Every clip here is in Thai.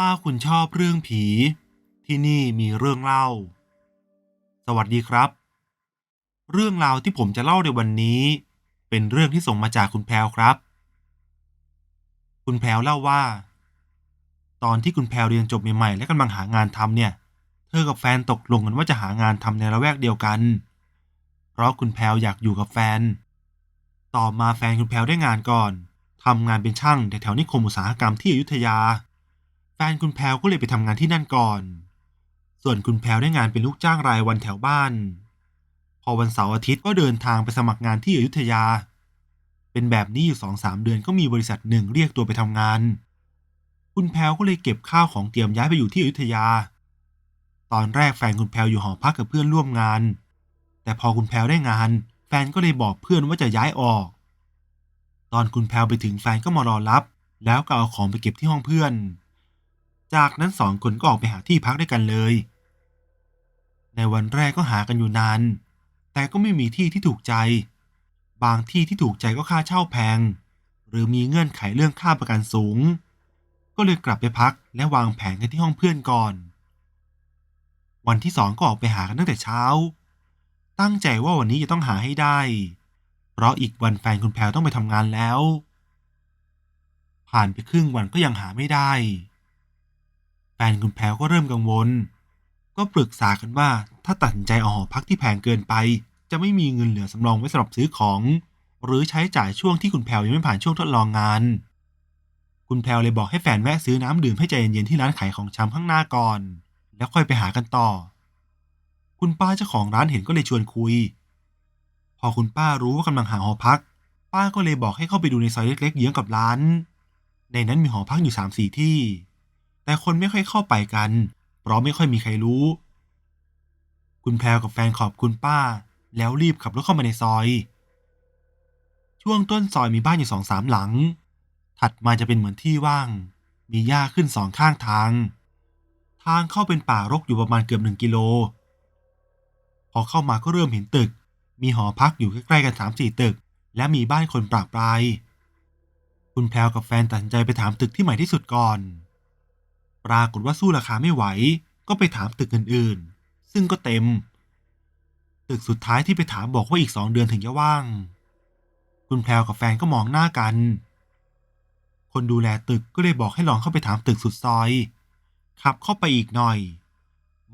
ถ้าคุณชอบเรื่องผี ที่นี่มีเรื่องเล่า สวัสดีครับ เรื่องราวที่ผมจะเล่าในวันนี้ เป็นเรื่องที่ส่งมาจากคุณแพรวครับ คุณแพรวเล่าว่า ตอนที่คุณแพรวเรียนจบใหม่ๆและกำลังหางานทำเนี่ย เธอกับแฟนตกลงกันว่าจะหางานทำในละแวกเดียวกัน เพราะคุณแพรวอยากอยู่กับแฟน ต่อมาแฟนคุณแพรวได้งานก่อนทำงานเป็นช่างแถวๆนิคมอุตสาหกรรมที่อยุธยา แฟนคุณแพรวก็เลยไปทำงานที่นั่นก่อน ส่วนคุณแพรวได้งานเป็นลูกจ้างรายวันแถวบ้าน พอวันเสาร์อาทิตย์ก็เดินทางไปสมัครงานที่อยุธยา เป็นแบบนี้อยู่สองสามเดือนก็มีบริษัทหนึ่งเรียกตัวไปทำงาน คุณแพรวก็เลยเก็บข้าวของเตรียมย้ายไปอยู่ที่อยุธยา ตอนแรกแฟนคุณแพรวอยู่หอพักกับเพื่อนร่วมงาน แต่พอคุณแพรวได้งาน แฟนก็เลยบอกเพื่อนว่าจะย้ายออก ตอนคุณแพรวไปถึงแฟนก็มารอรับ แล้วก็เอาของไปเก็บที่ห้องเพื่อน จากนั้นสองคนก็ออกไปหาที่พักด้วยกันเลย ในวันแรกก็หากันอยู่นาน แต่ก็ไม่มีที่ที่ถูกใจ บางที่ที่ถูกใจก็ค่าเช่าแพง หรือมีเงื่อนไขเรื่องค่าประกันสูง ก็เลยกลับไปพักและวางแผนกันที่ห้องเพื่อนก่อน วันที่สองก็ออกไปหากันตั้งแต่เช้า ตั้งใจว่าวันนี้จะต้องหาให้ได้ เพราะอีกวันแฟนคุณแพรต้องไปทำงานแล้ว ผ่านไปครึ่งวันก็ยังหาไม่ได้ แฟนคุณแพรก็เริ่มกังวล ก็ปรึกษากันว่าถ้าตัดสินใจเอาหอพักที่แพงเกินไป จะไม่มีเงินเหลือสำรองไว้สำหรับซื้อของ หรือใช้จ่ายช่วงที่คุณแพรยังไม่ผ่านช่วงทดลองงาน คุณแพรเลยบอกให้แฟนแวะซื้อน้ำดื่มให้ใจเย็นๆที่ร้านขายของชำข้างหน้าก่อน แล้วค่อยไปหากันต่อ คุณป้าเจ้าของร้านเห็นก็เลยชวนคุย พอคุณป้ารู้ว่ากำลังหาหอพัก ป้าก็เลยบอกให้เข้าไปดูในซอยเล็กๆเยื้องกับร้าน ในนั้นมีหอพักอยู่สามสี่ที่ แต่คนไม่ค่อยเข้าไปกัน เพราะไม่ค่อยมีใครรู้ คุณแพรวกับแฟนขอบคุณป้า แล้วรีบขับรถเข้ามาในซอย ช่วงต้นซอยมีบ้านอยู่สองสามหลัง ถัดมาจะเป็นเหมือนที่ว่าง มีหญ้าขึ้นสองข้างทาง ทางเข้าเป็นป่ารกอยู่ประมาณเกือบหนึ่งกิโล พอเข้ามาก็เริ่มเห็นตึก มีหอพักอยู่ใกล้ๆกันสามสี่ตึก และมีบ้านคนปราบปรายคุณแพรวกับแฟนตัดสินใจไปถามตึกที่ใหม่ที่สุดก่อน ปรากฏว่าสู้ราคาไม่ไหว ก็ไปถามตึกอื่นๆ ซึ่งก็เต็ม ตึกสุดท้ายที่ไปถามบอกว่าอีกสองเดือนถึงจะว่าง คุณแพรวกับแฟนก็มองหน้ากัน คนดูแลตึกก็เลยบอกให้ลองเข้าไปถามตึกสุดซอย ขับเข้าไปอีกหน่อย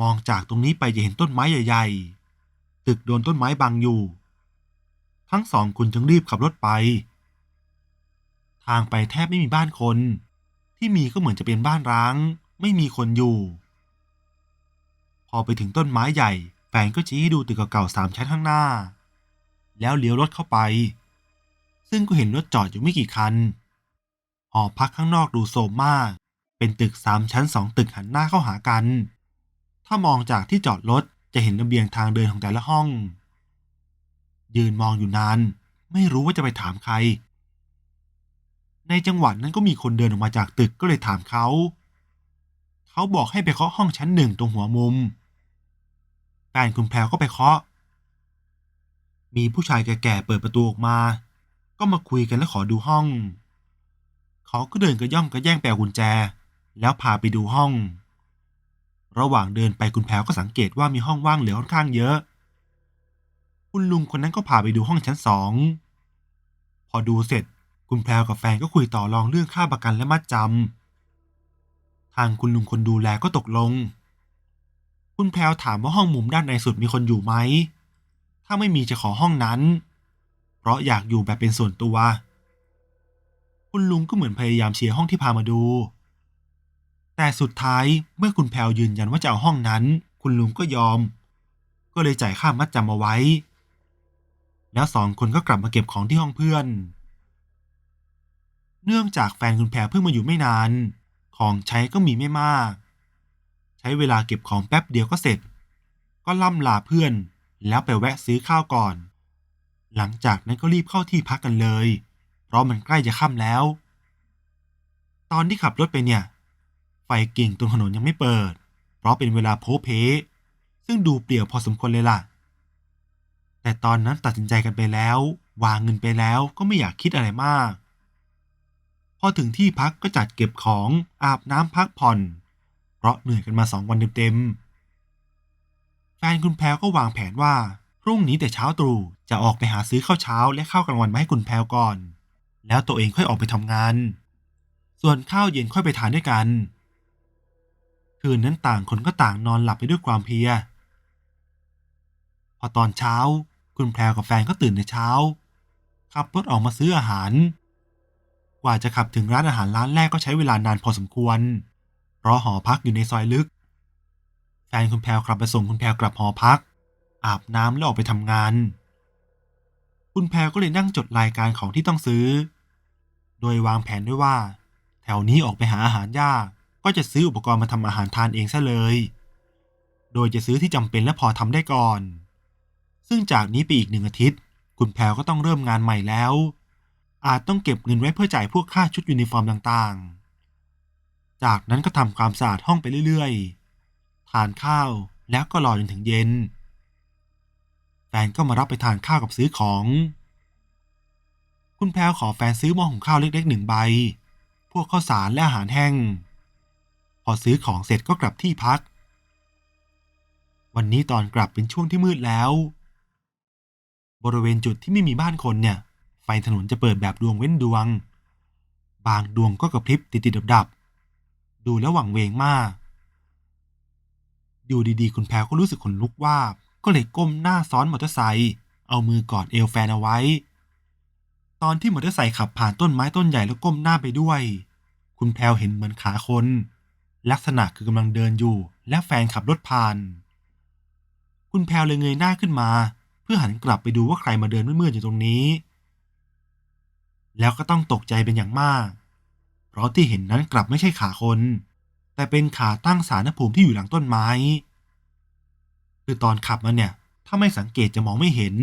มองจากตรงนี้ไปจะเห็นต้นไม้ใหญ่ ๆ ตึกโดนต้นไม้บังอยู่ ทั้งสองคนจึงรีบขับรถไป ทางไปแทบไม่มีบ้านคนที่มีก็เหมือนจะเป็นบ้านร้าง ไม่มีคนอยู่ พอไปถึงต้นไม้ใหญ่ แฟนก็ชี้ให้ดูตึกเก่าๆสามชั้นข้างหน้า แล้วเลี้ยวรถเข้าไป ซึ่งก็เห็นรถจอดอยู่ไม่กี่คัน หอพักข้างนอกดูโสมมาก เป็นตึกสามชั้นสองตึกหันหน้าเข้าหากัน ถ้ามองจากที่จอดรถจะเห็นระเบียงทางเดินของแต่ละห้อง ยืนมองอยู่นาน ไม่รู้ว่าจะไปถามใคร ในจังหวะนั้นก็มีคนเดินออกมาจากตึกก็เลยถามเขา เขาบอกให้ไปเคาะห้องชั้นหนึ่งตรงหัวมุมแฟนคุณแพรวก็ไปเคาะ มีผู้ชายแก่ๆเปิดประตูออกมา ก็มาคุยกันและขอดูห้อง เขาก็เดินกระย่องกระแย่งแปลกุญแจ แล้วพาไปดูห้อง ระหว่างเดินไปคุณแพรวก็สังเกตว่ามีห้องว่างเหลือค่อนข้างเยอะ คุณลุงคนนั้นก็พาไปดูห้องชั้นสอง พอดูเสร็จคุณแพรวกับแฟนก็คุยต่อรองเรื่องค่าประกันและมัดจำ ทางคุณลุงคนดูแลก็ตกลง คุณแพรวถามว่าห้องมุมด้านในสุดมีคนอยู่ไหม ถ้าไม่มีจะขอห้องนั้น เพราะอยากอยู่แบบเป็นส่วนตัว คุณลุงก็เหมือนพยายามเชียร์ห้องที่พามาดู แต่สุดท้ายเมื่อคุณแพรวยืนยันว่าจะเอาห้องนั้น คุณลุงก็ยอม ก็เลยจ่ายค่ามัดจำเอาไว้ แล้วสองคนก็กลับมาเก็บของที่ห้องเพื่อน เนื่องจากแฟนคุณแพรเพิ่งมาอยู่ไม่นาน ของใช้ก็มีไม่มาก ใช้เวลาเก็บของแป๊บเดียวก็เสร็จ ก็ล่ำลาเพื่อน แล้วไปแวะซื้อข้าวก่อน หลังจากนั้นก็รีบเข้าที่พักกันเลย เพราะมันใกล้จะค่ำแล้ว ตอนที่ขับรถไปเนี่ย ไฟกิ่งตรงถนนยังไม่เปิด เพราะเป็นเวลาโพเพ ซึ่งดูเปลี่ยวพอสมควรเลยล่ะ แต่ตอนนั้นตัดสินใจกันไปแล้ว วางเงินไปแล้วก็ไม่อยากคิดอะไรมาก พอถึงที่พักก็จัดเก็บของอาบน้ำพักผ่อน เพราะเหนื่อยกันมาสองวันเต็มๆแฟนคุณแพรวก็วางแผนว่า พรุ่งนี้แต่เช้าตรู่จะออกไปหาซื้อข้าวเช้าและข้าวกลางวันมาให้คุณแพรวก่อน แล้วตัวเองค่อยออกไปทำงาน ส่วนข้าวเย็นค่อยไปทานด้วยกัน คืนนั้นต่างคนก็ต่างนอนหลับไปด้วยความเพลีย พอตอนเช้า คุณแพรวกับแฟนก็ตื่นในเช้าขับรถออกมาซื้ออาหาร กว่าจะขับถึงร้านอาหารร้านแรกก็ใช้เวลานานพอสมควร เพราะหอพักอยู่ในซอยลึก แฟนคุณแพรวขับไปส่งคุณแพรวกลับหอพัก อาบน้ำแล้วออกไปทำงาน คุณแพรวก็เลยนั่งจดรายการของที่ต้องซื้อ โดยวางแผนด้วยว่า แถวนี้ออกไปหาอาหารยาก ก็จะซื้ออุปกรณ์มาทำอาหารทานเองซะเลย โดยจะซื้อที่จำเป็นและพอทำได้ก่อน ซึ่งจากนี้ไปอีกหนึ่งอาทิตย์ คุณแพรวก็ต้องเริ่มงานใหม่แล้ว อาจต้องเก็บเงินไว้เพื่อจ่ายพวกค่าชุดยูนิฟอร์มต่างๆ จากนั้นก็ทำความสะอาดห้องไปเรื่อยๆ ทานข้าวแล้วก็รอจนถึงเย็น แฟนก็มารับไปทานข้าวกับซื้อของ คุณแพรวขอแฟนซื้อหม้อหุงข้าวเล็กๆหนึ่งใบ พวกข้าวสารและอาหารแห้ง พอซื้อของเสร็จก็กลับที่พัก วันนี้ตอนกลับเป็นช่วงที่มืดแล้ว บริเวณจุดที่ไม่มีบ้านคนเนี่ย ไฟถนนจะเปิดแบบดวงเว้นดวง บางดวงก็กระพริบติดๆดับๆดูแล้วหวังเวงมากอยู่ดีๆ คุณแพรก็รู้สึกขนลุกว่า ก็เลยก้มหน้าซ้อนมอเตอร์ไซค์เอามือกอดเอวแฟนเอาไว้ ตอนที่มอเตอร์ไซค์ขับผ่านต้นไม้ต้นใหญ่แล้วก้มหน้าไปด้วย คุณแพรเห็นเหมือนขาคน ลักษณะคือกำลังเดินอยู่ และแฟนขับรถผ่าน คุณแพรเลยเงยหน้าขึ้นมา เพื่อหันกลับไปดูว่าใครมาเดินมืดๆอยู่ตรงนี้ แล้วก็ต้องตกใจเป็นอย่างมาก เพราะที่เห็นนั้นกลับไม่ใช่ขาคน แต่เป็นขาตั้งสารภูมิที่อยู่หลังต้นไม้ คือตอนขับมาเนี่ย ถ้าไม่สังเกตจะมองไม่เห็น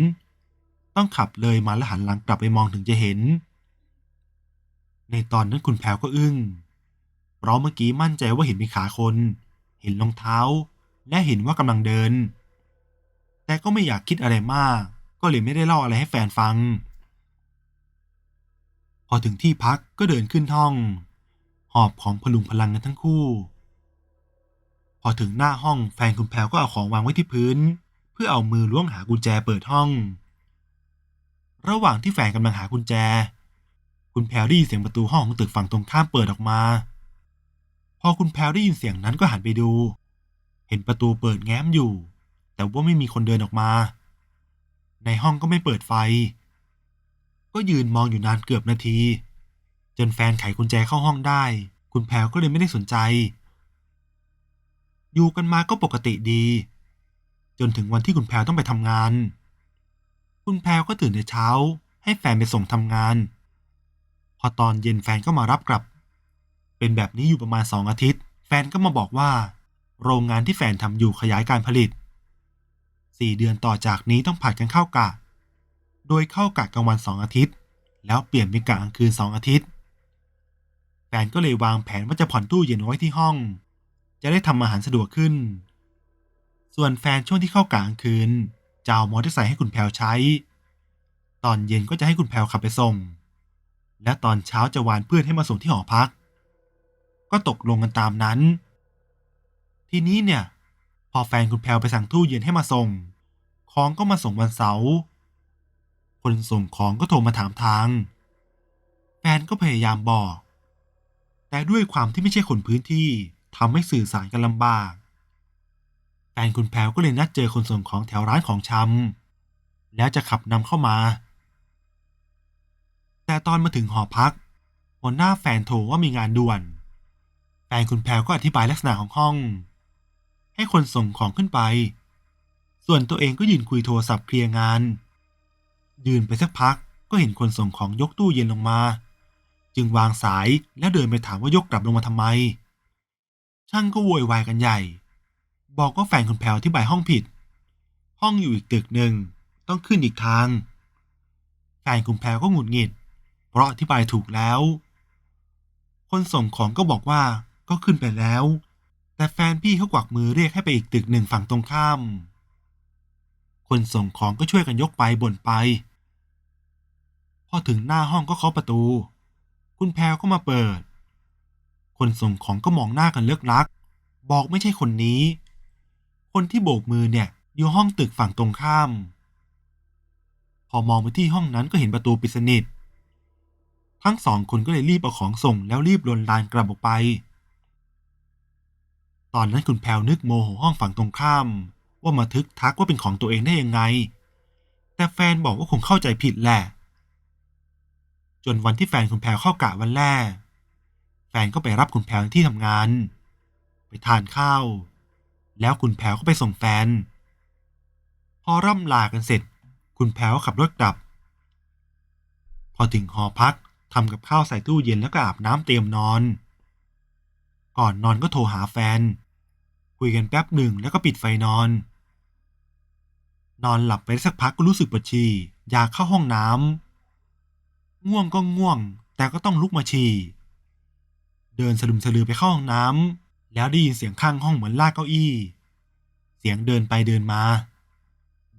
ต้องขับเลยมาแล้วหันหลังกลับไปมองถึงจะเห็น ในตอนนั้นคุณแพรวก็อึ้ง เพราะเมื่อกี้มั่นใจว่าเห็นเป็นขาคน เห็นรองเท้า และเห็นว่ากำลังเดิน แต่ก็ไม่อยากคิดอะไรมาก ก็เลยไม่ได้เล่าอะไรให้แฟนฟัง พอถึงที่พักก็เดินขึ้นห้อง หอบของพลุงพลังกันทั้งคู่ พอถึงหน้าห้องแฟนคุณแพรก็เอาของวางไว้ที่พื้น เพื่อเอามือล้วงหากุญแจเปิดห้อง ระหว่างที่แฟนกำลังหากุญแจ คุณแพรได้ยินเสียงประตูห้องของตึกฝั่งตรงข้ามเปิดออกมา พอคุณแพรได้ยินเสียงนั้นก็หันไปดู เห็นประตูเปิดแง้มอยู่ แต่ว่าไม่มีคนเดินออกมา ในห้องก็ไม่เปิดไฟ ก็ยืนมองอยู่นานเกือบนาที จนแฟนไขกุญแจเข้าห้องได้ คุณแพรก็เลยไม่ได้สนใจ อยู่กันมาก็ปกติดี จนถึงวันที่คุณแพรต้องไปทำงาน คุณแพรก็ตื่นแต่เช้า ให้แฟนไปส่งทำงาน พอตอนเย็นแฟนก็มารับกลับ เป็นแบบนี้อยู่ประมาณสองอาทิตย์ แฟนก็มาบอกว่า โรงงานที่แฟนทำอยู่ขยายการผลิตสี่เดือนต่อจากนี้ต้องผัดกันเข้ากะ โดยเข้ากะกลางวันสองอาทิตย์ แล้วเปลี่ยนเป็นกะกลางคืนสองอาทิตย์แฟนก็เลยวางแผนว่าจะผ่อนตู้เย็นไว้ที่ห้อง จะได้ทำอาหารสะดวกขึ้น ส่วนแฟนช่วงที่เข้ากะกลางคืนจะเอามอเตอร์ไซค์ให้คุณแพลวใช้ ตอนเย็นก็จะให้คุณแพลวขับไปส่ง และตอนเช้าจะวานเพื่อนให้มาส่งที่หอพัก ก็ตกลงกันตามนั้น ทีนี้เนี่ย พอแฟนคุณแพลวไปสั่งตู้เย็นให้มาส่ง ของก็มาส่งวันเสาร์ คนส่งของก็โทรมาถามทาง แฟนก็พยายามบอก แต่ด้วยความที่ไม่ใช่คนพื้นที่ทำให้สื่อสารกันลำบาก แฟนคุณแพลวก็เลยนัดเจอคนส่งของแถวร้านของชำแล้วจะขับนำเข้ามา แต่ตอนมาถึงหอพักหัวหน้าแฟนโทรว่ามีงานด่วน แฟนคุณแพลวก็อธิบายลักษณะของห้อง ให้คนส่งของขึ้นไป ส่วนตัวเองก็ยืนคุยโทรศัพท์เคลียร์งาน ยืนไปสักพักก็เห็นคนส่งของยกตู้เย็นลงมา จึงวางสายแล้วเดินไปถามว่ายกกลับลงมาทำไม ช่างก็โวยวายกันใหญ่ บอกว่าแฟนคุณแพลวอธิบายห้องผิด ห้องอยู่อีกตึกหนึ่งต้องขึ้นอีกทางแฟนคุณแพลวก็หงุดหงิด เพราะอธิบายถูกแล้ว คนส่งของก็บอกว่าก็ขึ้นไปแล้ว แต่แฟนพี่เขากวักมือเรียกให้ไปอีกตึกหนึ่งฝั่งตรงข้าม คนส่งของก็ช่วยกันยกไปบ่นไป พอถึงหน้าห้องก็เคาะประตู คุณแพรก็มาเปิด คนส่งของก็มองหน้ากันเลิกลัก บอกไม่ใช่คนนี้ คนที่โบกมือเนี่ยอยู่ห้องตึกฝั่งตรงข้าม พอมองไปที่ห้องนั้นก็เห็นประตูปิดสนิท ทั้งสองคนก็เลยรีบเอาของส่งแล้วรีบลนลานกลับออกไป ตอนนั้นคุณแพลวนึกโมโหห้องฝั่งตรงข้าม ว่ามาทึกทักว่าเป็นของตัวเองได้ยังไง แต่แฟนบอกว่าคงเข้าใจผิดแหละ จนวันที่แฟนคุณแพลวเข้ากะวันแรก แฟนก็ไปรับคุณแพลที่ทำงาน ไปทานข้าว แล้วคุณแพลก็ไปส่งแฟน พอร่ำลากันเสร็จ คุณแพลก็ขับรถกลับ พอถึงหอพักทำกับข้าวใส่ตู้เย็นแล้วก็อาบน้ำเตรียมนอน ก่อนนอนก็โทรหาแฟน คุยกันแป๊บหนึ่งแล้วก็ปิดไฟนอน นอนหลับไปสักพักก็รู้สึกปวดฉี่อยากเข้าห้องน้ำ ง่วงก็ง่วง แต่ก็ต้องลุกมาฉี่เดินสลุมสลือไปเข้าห้องน้ำแล้วได้ยินเสียงข้างห้องเหมือนลากเก้าอี้ เสียงเดินไปเดินมา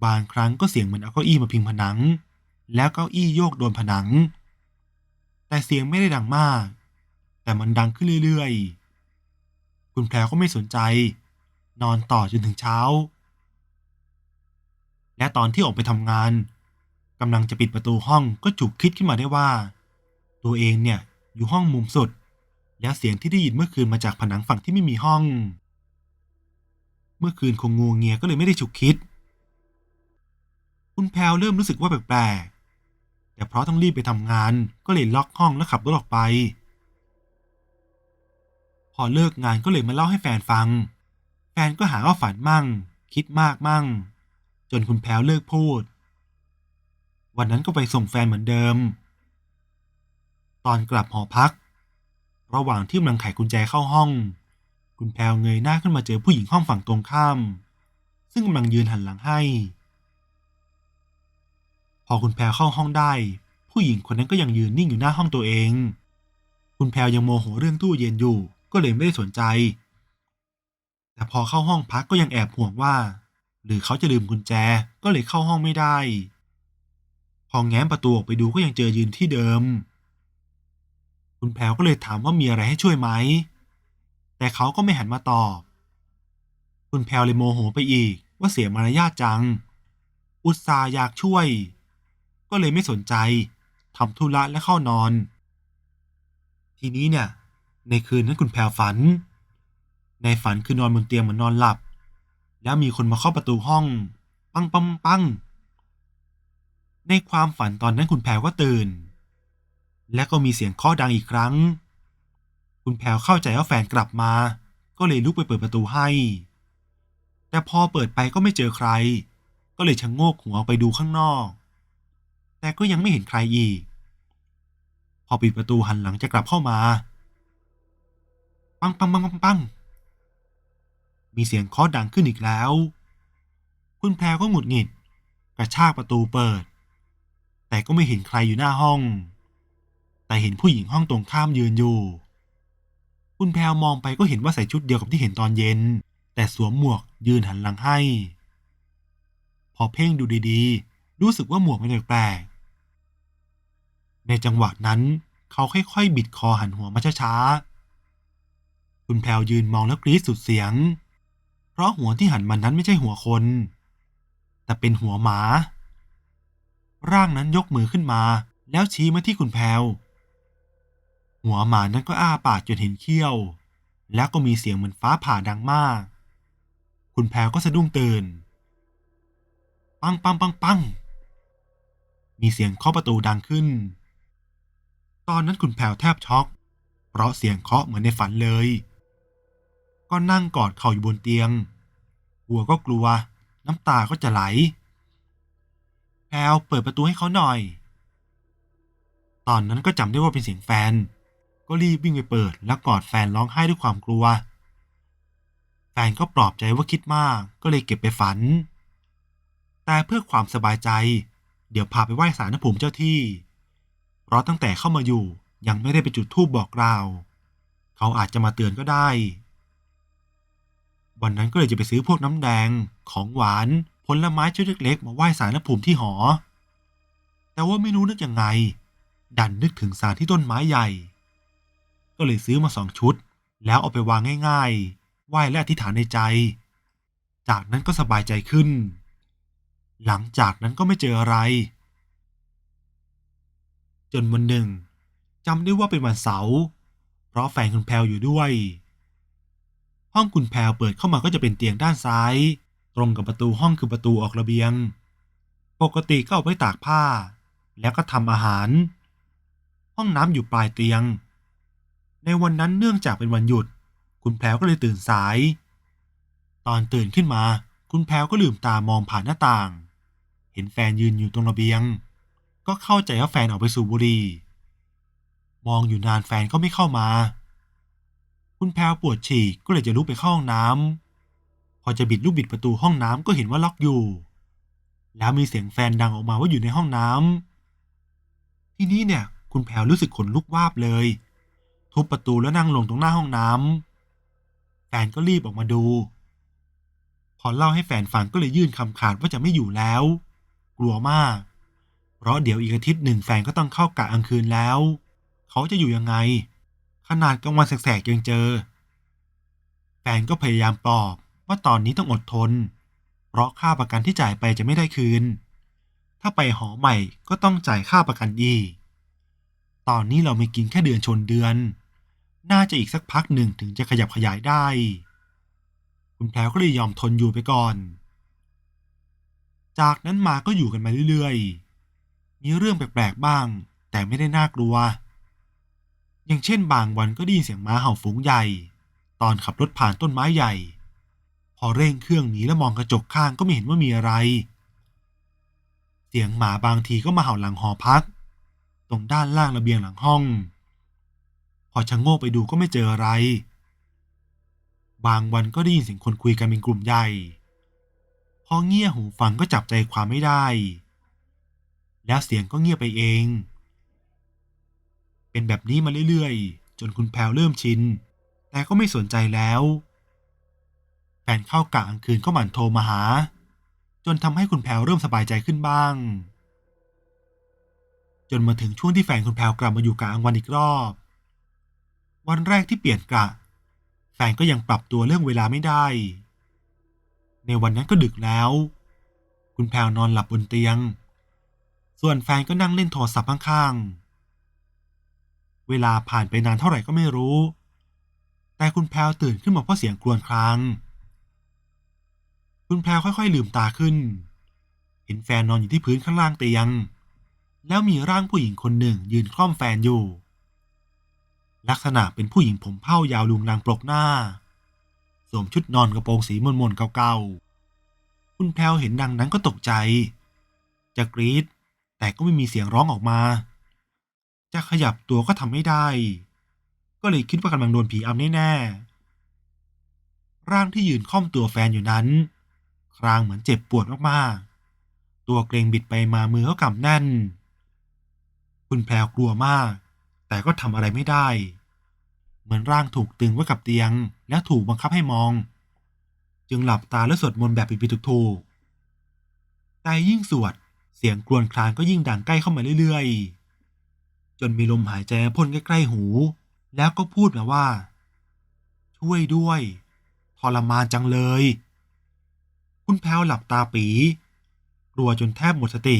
บางครั้งก็เสียงเหมือนเอาเก้าอี้มาพิงผนัง แล้วเก้าอี้โยกโดนผนัง แต่เสียงไม่ได้ดังมาก แต่มันดังขึ้นเรื่อยๆ คุณแพรก็ไม่สนใจ นอนต่อจนถึงเช้า และตอนที่ออกไปทำงาน กำลังจะปิดประตูห้องก็ฉุกคิดขึ้นมาได้ว่า ตัวเองเนี่ยอยู่ห้องมุมสุด แล้วเสียงที่ได้ยินเมื่อคืนมาจากผนังฝั่งที่ไม่มีห้อง เมื่อคืนคงงูเงียก็เลยไม่ได้ฉุกคิด คุณแพลวเริ่มรู้สึกว่าแปลกๆแต่เพราะต้องรีบไปทำงานก็เลยล็อกห้องแล้วขับรถออกไป พอเลิกงานก็เลยมาเล่าให้แฟนฟัง แฟนก็หาว่าฝันมั่ง คิดมากมั่ง จนคุณแพลวเลิกพูด วันนั้นก็ไปส่งแฟนเหมือนเดิม ตอนกลับหอพัก ระหว่างที่กำลังไขกุญแจเข้าห้อง คุณแพลวเงยหน้าขึ้นมาเจอผู้หญิงห้องฝั่งตรงข้าม ซึ่งกำลังยืนหันหลังให้ พอคุณแพลวเข้าห้องได้ ผู้หญิงคนนั้นก็ยังยืนนิ่งอยู่หน้าห้องตัวเอง คุณแพลวยังโมโหเรื่องตู้เย็นอยู่ ก็เลยไม่ได้สนใจ แต่พอเข้าห้องพักก็ยังแอบห่วงว่า หรือเขาจะลืมกุญแจก็เลยเข้าห้องไม่ได้ พอแง้มประตูออกไปดูก็ยังเจอยืนที่เดิม คุณแพลวก็เลยถามว่ามีอะไรให้ช่วยไหม แต่เขาก็ไม่หันมาตอบ คุณแพลวเลยโมโหไปอีกว่าเสียมารยาทจัง อุตส่าห์อยากช่วย ก็เลยไม่สนใจทำธุระและเข้านอน ทีนี้เนี่ย ในคืนนั้นคุณแพลวฝัน ในฝันคือนอนบนเตียงเหมือนนอนหลับ แล้วมีคนมาเคาะประตูห้อง ปังปังปัง ในความฝันตอนนั้นคุณแพลก็ตื่น และก็มีเสียงเคาะดังอีกครั้ง คุณแพลเข้าใจว่าแฟนกลับมา ก็เลยลุกไปเปิดประตูให้ แต่พอเปิดไปก็ไม่เจอใคร ก็เลยชะโงกหัวออกไปดูข้างนอก แต่ก็ยังไม่เห็นใครอีก พอปิดประตูหันหลังจะกลับเข้ามา ปังปังปังปังปังมีเสียงเคาะดังขึ้นอีกแล้ว คุณแพรก็หงุดหงิด กระชากประตูเปิด แต่ก็ไม่เห็นใครอยู่หน้าห้อง แต่เห็นผู้หญิงห้องตรงข้ามยืนอยู่ คุณแพรมองไปก็เห็นว่าใส่ชุดเดียวกับที่เห็นตอนเย็น แต่สวมหมวกยืนหันหลังให้ พอเพ่งดูดีๆ รู้สึกว่าหมวกมันแปลกๆในจังหวะนั้นเขาค่อยๆ บิดคอหันหัวมาช้าๆ คุณแพรวยืนมองแล้วกรี๊ดสุดเสียง เพราะหัวที่หันมานั้นไม่ใช่หัวคน แต่เป็นหัวหมา ร่างนั้นยกมือขึ้นมา แล้วชี้มาที่คุณแพวหัวหมานั้นก็อ้าปากจนเห็นเขี้ยว แล้วก็มีเสียงเหมือนฟ้าผ่าดังมาก คุณแพวก็สะดุ้งตื่น ปังปังปังปังมีเสียงเคาะประตูดังขึ้น ตอนนั้นคุณแพวแทบช็อก เพราะเสียงเคาะเหมือนในฝันเลย ก็นั่งกอดเข่าอยู่บนเตียง หัวก็กลัว น้ำตาก็จะไหล แพรวเปิดประตูให้เขาหน่อย ตอนนั้นก็จำได้ว่าเป็นเสียงแฟน ก็รีบวิ่งไปเปิดแล้วกอดแฟนร้องไห้ด้วยความกลัว แฟนก็ปลอบใจว่าคิดมากก็เลยเก็บไปฝัน แต่เพื่อความสบายใจ เดี๋ยวพาไปไหว้ศาลพรภูมิเจ้าที่ เพราะตั้งแต่เข้ามาอยู่ยังไม่ได้ไปจุดธูปบอกกล่าวเขาอาจจะมาเตือนก็ได้ วันนั้นก็เลยจะไปซื้อพวกน้ำแดงของหวาน ลไม้ชุดเล็กๆมาไหว้ศาลพรภูมิที่หอ แต่ว่าไม่รู้นึกยังไง ดันนึกถึงสารที่ต้นไม้ใหญ่ ก็เลยซื้อมาสองชุด แล้วเอาไปวางง่าย ๆ ไหว้และอธิษฐานในใจ จากนั้นก็สบายใจขึ้น หลังจากนั้นก็ไม่เจออะไร จนวันหนึ่งจำได้ว่าเป็นวันเสาร์เพราะแฟนคุณแพลวอยู่ด้วย ห้องคุณแพลวเปิดเข้ามาก็จะเป็นเตียงด้านซ้าย ตรงกับประตูห้องคือประตูออกระเบียง ปกติก็เอาไว้ตากผ้า แล้วก็ทำอาหาร ห้องน้ำอยู่ปลายเตียง ในวันนั้นเนื่องจากเป็นวันหยุด คุณแพลวก็เลยตื่นสาย ตอนตื่นขึ้นมา คุณแพลวก็ลืมตามองผ่านหน้าต่าง เห็นแฟนยืนอยู่ตรงระเบียง ก็เข้าใจว่าแฟนออกไปสูบบุหรี่มองอยู่นานแฟนก็ไม่เข้ามา คุณแพลวปวดฉี่ก็เลยจะลุกไปเข้าห้องน้ำ พอจะบิดลูกบิดประตูห้องน้ำก็เห็นว่าล็อกอยู่ แล้วมีเสียงแฟนดังออกมาว่าอยู่ในห้องน้ำทีนี้เนี่ย คุณแพลวรู้สึกขนลุกวาบเลย ทุบประตูแล้วนั่งลงตรงหน้าห้องน้ำแฟนก็รีบออกมาดู พอเล่าให้แฟนฟังก็เลยยื่นคำขาดว่าจะไม่อยู่แล้ว กลัวมาก เพราะเดี๋ยวอีกอาทิตย์หนึ่งแฟนก็ต้องเข้ากะกลางคืนแล้ว เขาจะอยู่ยังไง ขนาดกลางวันแสกๆยังเจอ แฟนก็พยายามปลอบ ว่าตอนนี้ต้องอดทน เพราะค่าประกันที่จ่ายไปจะไม่ได้คืน ถ้าไปหอใหม่ก็ต้องจ่ายค่าประกันอีก ตอนนี้เราไม่กินแค่เดือนชนเดือน น่าจะอีกสักพักหนึ่งถึงจะขยับขยายได้ คุณแพลวก็เลยยอมทนอยู่ไปก่อน จากนั้นมาก็อยู่กันมาเรื่อยๆ มีเรื่องแปลกๆบ้าง แต่ไม่ได้น่ากลัว อย่างเช่นบางวันก็ได้ยินเสียงม้าเห่าฝูงใหญ่ ตอนขับรถผ่านต้นไม้ใหญ่ พอเร่งเครื่องหนีแล้วมองกระจกข้างก็ไม่เห็นว่ามีอะไร เสียงหมาบางทีก็มาเห่าหลังหอพัก ตรงด้านล่างระเบียงหลังห้อง พอชะโงกไปดูก็ไม่เจออะไร บางวันก็ได้ยินเสียงคนคุยกันเป็นกลุ่มใหญ่ พอเงี่ยหูฟังก็จับใจความไม่ได้ แล้วเสียงก็เงียบไปเอง เป็นแบบนี้มาเรื่อยๆ จนคุณแพลวเริ่มชิน แต่ก็ไม่สนใจแล้ว นเข้ากะกลางคืนก็หมั่นโทรมาหา จนทำให้คุณแพลวเริ่มสบายใจขึ้นบ้าง จนมาถึงช่วงที่แฟนคุณแพลวกลับมาอยู่กลางวันอีกรอบ วันแรกที่เปลี่ยนกะ แฟนก็ยังปรับตัวเรื่องเวลาไม่ได้ ในวันนั้นก็ดึกแล้ว คุณแพลวนอนหลับบนเตียง ส่วนแฟนก็นั่งเล่นโทรศัพท์ข้างๆเวลาผ่านไปนานเท่าไหร่ก็ไม่รู้ แต่คุณแพลวตื่นขึ้นมาเพราะเสียงครวญคราง คุณแพลวค่อยๆลืมตาขึ้น เห็นแฟนนอนอยู่ที่พื้นข้างล่างเตียง แล้วมีร่างผู้หญิงคนหนึ่งยืนคล่อมแฟนอยู่ ลักษณะเป็นผู้หญิงผมเผ้ายาวลุงลังปลกหน้า สวมชุดนอนกระโปรงสีมนๆเก่าๆ คุณแพลวเห็นดังนั้นก็ตกใจ จะกรีดแต่ก็ไม่มีเสียงร้องออกมา จะขยับตัวก็ทำไม่ได้ ก็เลยคิดว่ากำลังโดนผีอำแน่ๆ ร่างที่ยืนค่อมตัวแฟนอยู่นั้น รางเหมือนเจ็บปวดมากๆ ตัวเกรงบิดไปมามือก็กำแน่น คุณแพลวกลัวมาก แต่ก็ทำอะไรไม่ได้ เหมือนร่างถูกตึงไว้กับเตียง และถูกบังคับให้มอง จึงหลับตาและสวดมนต์แบบผิดๆถูกๆแต่ยิ่งสวดเสียงกรวนครางก็ยิ่งดังใกล้เข้ามาเรื่อยๆ จนมีลมหายใจพ่นใกล้ๆหู แล้วก็พูดมาว่า ช่วยด้วย ทรมานจังเลย คุณแพลวหลับตาปีกลัวจนแทบหมดสติ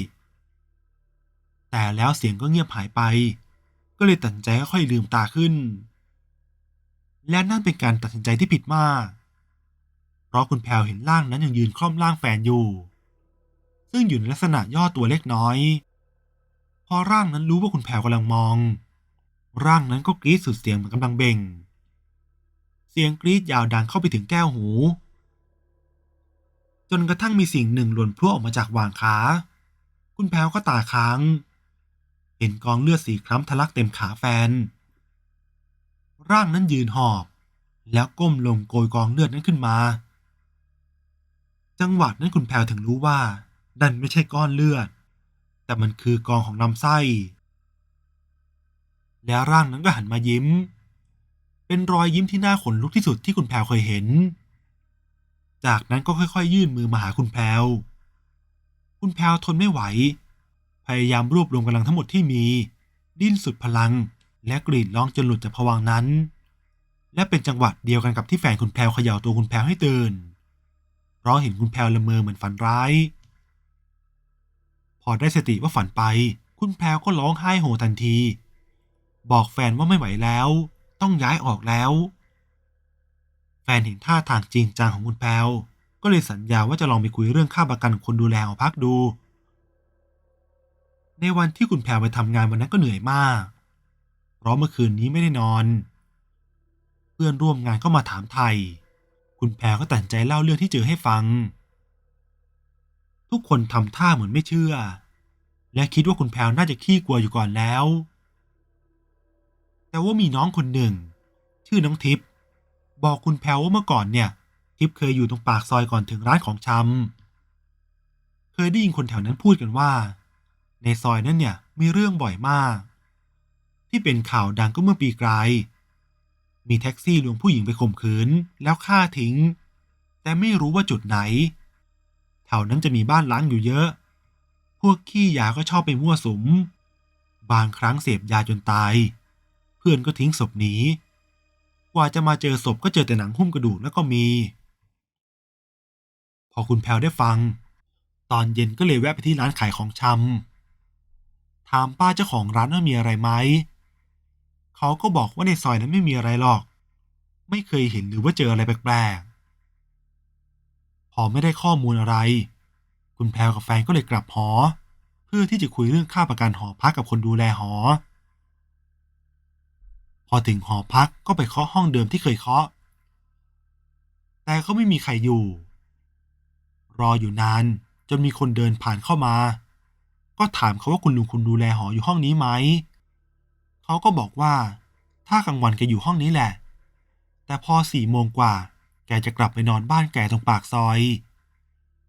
แต่แล้วเสียงก็เงียบหายไป ก็เลยตัดใจค่อยลืมตาขึ้น และนั่นเป็นการตัดสินใจที่ผิดมาก เพราะคุณแพลวเห็นร่างนั้นยังยืนคล่อมร่างแฟนอยู่ ซึ่งอยู่ในลักษณะย่อตัวเล็กน้อย พอร่างนั้นรู้ว่าคุณแพลวกำลังมอง ร่างนั้นก็กรีดสุดเสียงเหมือนกำลังเบ่ง เสียงกรีดยาวดังเข้าไปถึงแก้วหู จนกระทั่งมีสิ่งหนึ่งหล่นพรวออกมาจากวางขา คุณแพลวก็ตาค้าง เห็นกองเลือดสีคล้ำทะลักเต็มขาแฟน ร่างนั้นยืนหอบ แล้วก้มลงโกยกองเลือดนั้นขึ้นมา จังหวะนั้นคุณแพลวถึงรู้ว่านั่นไม่ใช่ก้อนเลือด แต่มันคือกองของลำไส้ แล้วร่างนั้นก็หันมายิ้ม เป็นรอยยิ้มที่น่าขนลุกที่สุดที่คุณแพลวเคยเห็น จากนั้นก็ค่อยๆ ยื่นมือมาหาคุณแพลวคุณแพลวทนไม่ไหว พยายามรวบรวมกำลังทั้งหมดที่มี ดิ้นสุดพลัง และกรีดร้องจนหลุดจากผวังนั้น และเป็นจังหวะเดียวกันกับที่แฟนคุณแพลวเขย่าตัวคุณแพลวให้ตื่นเพราะเห็นคุณแพลวละเมอเหมือนฝันร้าย พอได้สติว่าฝันไป คุณแพลวก็ร้องไห้โฮทันที บอกแฟนว่าไม่ไหวแล้ว ต้องย้ายออกแล้ว นเห็นท่าทางจริงจังของคุณแพลวก็เลยสัญญาว่าจะลองไปคุยเรื่องค่าประกันคนดูแลหอพักดู ในวันที่คุณแพลวไปทำงานวันนั้นก็เหนื่อยมาก เพราะเมื่อคืนนี้ไม่ได้นอน เพื่อนร่วมงานก็มาถามไทย คุณแพรก็ตัดใจเล่าเรื่องที่เจอให้ฟัง ทุกคนทำท่าเหมือนไม่เชื่อ และคิดว่าคุณแพรน่าจะขี้กลัวอยู่ก่อนแล้ว แต่ว่ามีน้องคนหนึ่ง ชื่อน้องทิพย์ บอกคุณแพรว่าเมื่อก่อนเนี่ย ทิพย์เคยอยู่ตรงปากซอยก่อนถึงร้านของชำเคยได้ยินคนแถวนั้นพูดกันว่า ในซอยนั้นเนี่ยมีเรื่องบ่อยมาก ที่เป็นข่าวดังก็เมื่อปีกลายมีแท็กซี่ลวงผู้หญิงไปข่มขืนแล้วฆ่าทิ้ง แต่ไม่รู้ว่าจุดไหนแถวนั้นจะมีบ้านล้างอยู่เยอะ พวกขี้ยาก็ชอบไปมั่วสุม บางครั้งเสพยาจนตาย เพื่อนก็ทิ้งศพหนี กว่าจะมาเจอศพก็เจอแต่หนังหุ้มกระดูกแล้วก็มี พอคุณแพลวได้ฟัง ตอนเย็นก็เลยแวะไปที่ร้านขายของชำถามป้าเจ้าของร้านว่ามีอะไรไหมเขาก็บอกว่าในซอยนั้นไม่มีอะไรหรอก ไม่เคยเห็นหรือว่าเจออะไรแปลกๆพอไม่ได้ข้อมูลอะไร คุณแพรวกับแฟนก็เลยกลับหอ เพื่อที่จะคุยเรื่องค่าประกันหอพักกับคนดูแลหอ พอถึงหอพักก็ไปเคาะห้องเดิมที่เคยเคาะ แต่ก็ไม่มีใครอยู่ รออยู่นานจนมีคนเดินผ่านเข้ามา ก็ถามเขาว่าคุณลุงคุณดูแลหออยู่ห้องนี้ไหม เขาก็บอกว่า ถ้ากลางวันแกอยู่ห้องนี้แหละ แต่พอสี่โมงกว่า แกจะกลับไปนอนบ้านแกตรงปากซอย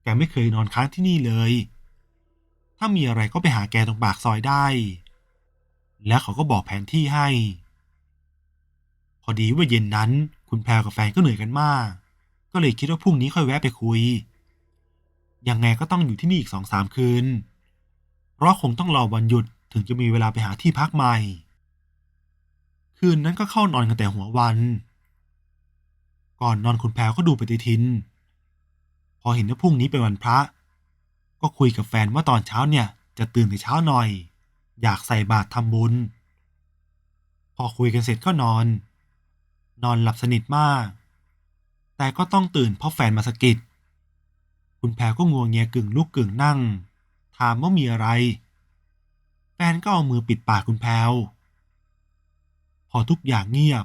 แกไม่เคยนอนค้างที่นี่เลย ถ้ามีอะไรก็ไปหาแกตรงปากซอยได้ แล้วเขาก็บอกแผนที่ให้ พอดีว่าเย็นนั้น คุณแพรกับแฟนก็เหนื่อยกันมาก ก็เลยคิดว่าพรุ่งนี้ค่อยแวะไปคุย ยังไงก็ต้องอยู่ที่นี่อีกสองสามคืน เพราะคงต้องรอวันหยุดถึงจะมีเวลาไปหาที่พักใหม่ คืนนั้นก็เข้านอนกันแต่หัววัน ก่อนนอนคุณแพรก็ดูปฏิทิน พอเห็นว่าพรุ่งนี้เป็นวันพระ ก็คุยกับแฟนว่าตอนเช้าเนี่ยจะตื่นแต่เช้าหน่อย อยากใส่บาตรทำบุญ พอคุยกันเสร็จก็นอน นอนหลับสนิทมาก แต่ก็ต้องตื่นเพราะแฟนมาสะกิด คุณแพรก็งัวงเงียกึ่งลุกกึ่งนั่ง ถามว่ามีอะไร แฟนก็เอามือปิดปากคุณแพรวพอทุกอย่างเงียบ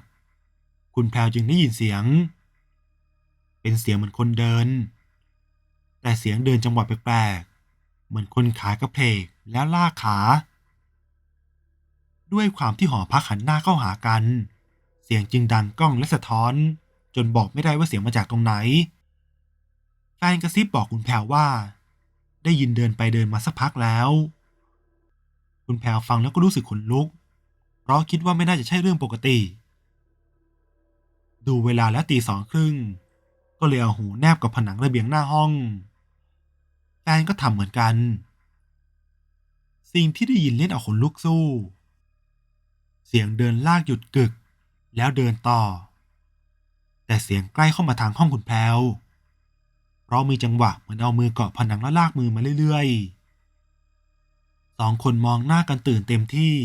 คุณแพรวจึงได้ยินเสียง เป็นเสียงเหมือนคนเดิน แต่เสียงเดินจังหวะแปลกๆ เหมือนคนขากระเพกแล้วลากขา ด้วยความที่หอพักหันหน้าเข้าหากัน เสียงจึงดังก้องและสะท้อน จนบอกไม่ได้ว่าเสียงมาจากตรงไหน แฟนกระซิบบอกคุณแพรวว่า ได้ยินเดินไปเดินมาสักพักแล้ว คุณแพรวฟังแล้วก็รู้สึกขนลุก เพราะคิดว่าไม่น่าจะใช่เรื่องปกติ ดูเวลาแล้วตีสองครึ่ง ก็เลยเอาหูแนบกับผนังระเบียงหน้าห้อง แฟนก็ทำเหมือนกัน สิ่งที่ได้ยินเล่นเอาขนลุกสู้เสียงเดินลากหยุดกึก แล้วเดินต่อ แต่เสียงใกล้เข้ามาทางห้องคุณแพรวเพราะมีจังหวะเหมือนเอามือเกาะผนังแล้วลากมือมาเรื่อยๆสองคนมองหน้ากันตื่นเต็มที่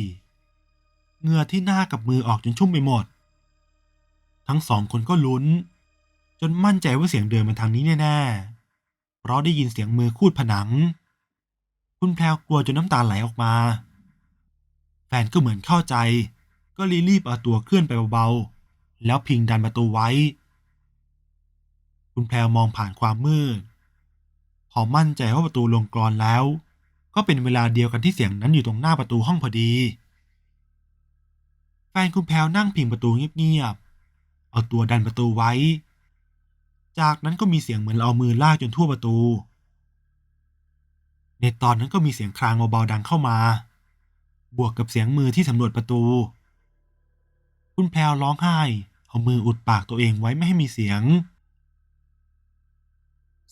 เงือที่หน้ากับมือออกจนชุ่มไปหมด ทั้งสองคนก็ลุ้น จนมั่นใจว่าเสียงเดินมาทางนี้แน่ๆ เพราะได้ยินเสียงมือคูดผนัง คุณแพรวกลัวจนน้ำตาไหลออกมา แฟนก็เหมือนเข้าใจ ก็รีบๆเอาตัวเคลื่อนไปเบาๆ แล้วพิงดันประตูไว้ คุณแพรวมองผ่านความมืด พอมั่นใจว่าประตูลงกรอนแล้ว ก็เป็นเวลาเดียวกันที่เสียงนั้นอยู่ตรงหน้าประตูห้องพอดี แฟนคุณแพรวนั่งพิงประตูเงียบๆ เอาตัวดันประตูไว้ จากนั้นก็มีเสียงเหมือนเอามือลากจนทั่วประตู ในตอนนั้นก็มีเสียงครางเบาๆดังเข้ามา บวกกับเสียงมือที่สำรวจประตู คุณแพรวร้องไห้ เอามืออุดปากตัวเองไว้ไม่ให้มีเสียง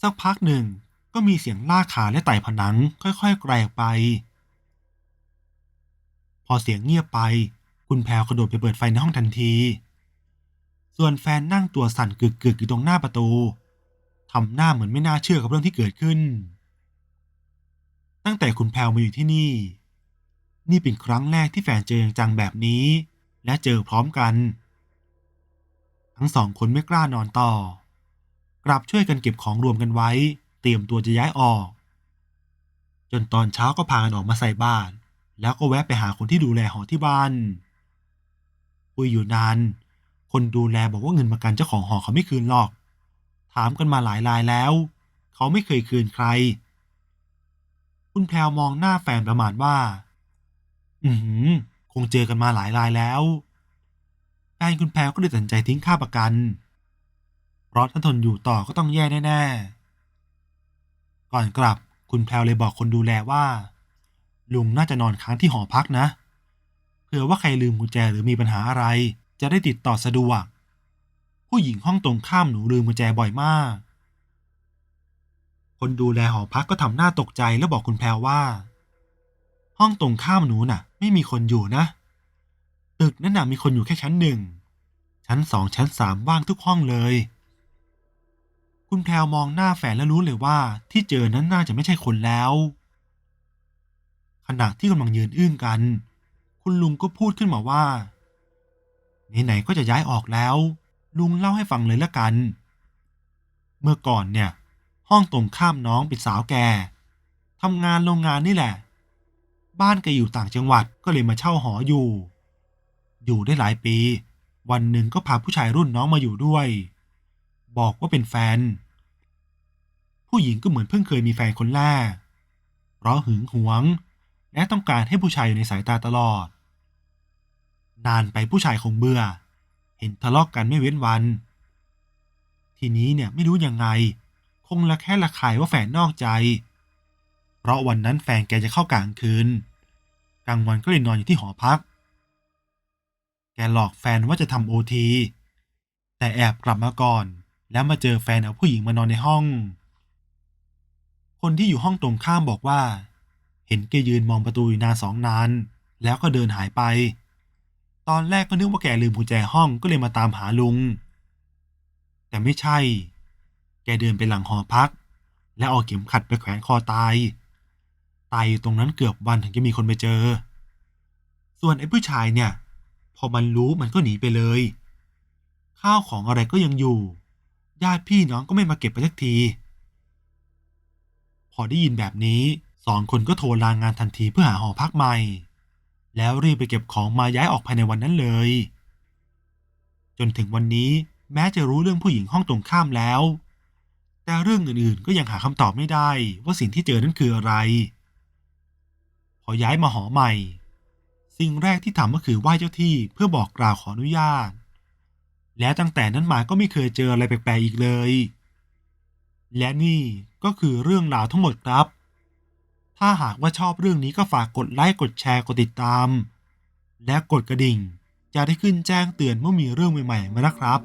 สักพักหนึ่งก็มีเสียงลากขาและไต่ผนังค่อยๆไกลออกไป พอเสียงเงียบไป คุณแพรวกระโดดไปเปิดไฟในห้องทันที ส่วนแฟนนั่งตัวสั่นกึกๆอยู่ตรงหน้าประตูทำหน้าเหมือนไม่น่าเชื่อกับเรื่องที่เกิดขึ้น ตั้งแต่คุณแพรวมาอยู่ที่นี่ นี่เป็นครั้งแรกที่แฟนเจออย่างจังแบบนี้ และเจอพร้อมกัน ทั้งสองคนไม่กล้านอนต่อ กลับช่วยกันเก็บของรวมกันไว้ เตรียมตัวจะย้ายออก จนตอนเช้าก็พากันออกมาใส่บ้านแล้วก็แวะไปหาคนที่ดูแลหอที่บ้านคุยอยู่นาน คนดูแลบอกว่าเงินประกันเจ้าของหอเขาไม่คืนหรอก ถามกันมาหลายรายแล้ว เขาไม่เคยคืนใคร คุณแพรวมองหน้าแฟนประมาณว่า อือหือ คงเจอกันมาหลายรายแล้วแฟนคุณแพรวก็เลยตัดสินใจทิ้งค่าประกัน เพราะถ้าทนอยู่ต่อก็ต้องแย่แน่ๆ ก่อนกลับคุณแพรวเลยบอกคนดูแลว่า ลุงน่าจะนอนค้างที่หอพักนะ เผื่อว่าใครลืมกุญแจหรือมีปัญหาอะไร จะได้ติดต่อสะดวก ผู้หญิงห้องตรงข้ามหนูลืมกุญแจบ่อยมาก คนดูแลหอพักก็ทำหน้าตกใจแล้วบอกคุณแพรวว่า ห้องตรงข้ามหนูน่ะ ไม่มีคนอยู่นะ ตึกนั่นน่ะมีคนอยู่แค่ชั้นหนึ่ง ชั้นสองชั้นสามว่างทุกห้องเลย คุณแพรวมองหน้าแฟนแล้วรู้เลยว่าที่เจอนั้นน่าจะไม่ใช่คนแล้ว ขณะที่กำลังยืนอึ้งกัน คุณลุงก็พูดขึ้นมาว่าไหนๆก็จะย้ายออกแล้ว ลุงเล่าให้ฟังเลยละกัน เมื่อก่อนเนี่ย ห้องตรงข้ามน้องเป็นสาวแก่ทำงานโรงงานนี่แหละ บ้านแกอยู่ต่างจังหวัดก็เลยมาเช่าหออยู่ อยู่ได้หลายปี วันหนึ่งก็พาผู้ชายรุ่นน้องมาอยู่ด้วย บอกว่าเป็นแฟน ผู้หญิงก็เหมือนเพิ่งเคยมีแฟนคนแรกเพราะหึงหวง และต้องการให้ผู้ชายอยู่ในสายตาตลอด นานไปผู้ชายคงเบื่อ เห็นทะเลาะกกันไม่เว้นวัน ทีนี้เนี่ยไม่รู้ยังไง คงละแค่ละคายว่าแฟนนอกใจ เพราะวันนั้นแฟนแกจะเข้ากลางคืน ลางวันก็เลยนอนอยู่ที่หอพัก แกหลอกแฟนว่าจะทำโอทีแต่แอบกลับมาก่อน แล้วมาเจอแฟนเอาผู้หญิงมานอนในห้อง คนที่อยู่ห้องตรงข้ามบอกว่า เห็นแกยืนมองประตูอยู่นานสองนาน แล้วก็เดินหายไป ตอนแรกก็นึกว่าแกลืมกุญแจห้องก็เลยมาตามหาลุง แต่ไม่ใช่ แกเดินไปหลังหอพัก และเอาเข็มขัดไปแขวนคอตาย ตายอยู่ตรงนั้นเกือบวันถึงจะมีคนไปเจอ ส่วนไอ้ผู้ชายเนี่ย พอมันรู้มันก็หนีไปเลย ข้าวของอะไรก็ยังอยู่ ญาติพี่น้องก็ไม่มาเก็บไปสักที พอได้ยินแบบนี้สองคนก็โทรลางงานทันทีเพื่อหาหอพักใหม่ แล้วรีบไปเก็บของมาย้ายออกภายในวันนั้นเลย จนถึงวันนี้แม้จะรู้เรื่องผู้หญิงห้องตรงข้ามแล้ว แต่เรื่องอื่นๆก็ยังหาคำตอบไม่ได้ว่าสิ่งที่เจอนั้นคืออะไร อย้ายมาหอใหม่ สิ่งแรกที่ทำก็คือไหว้เจ้าที่เพื่อบอกกล่าวขออนุญาต และตั้งแต่นั้นมาก็ไม่เคยเจออะไรแปลกๆอีกเลย และนี่ก็คือเรื่องราวทั้งหมดครับ ถ้าหากว่าชอบเรื่องนี้ก็ฝากกดไลค์กดแชร์กดติดตาม และกดกระดิ่ง จะได้ขึ้นแจ้งเตือนเมื่อมีเรื่องใหม่ๆมานะครับ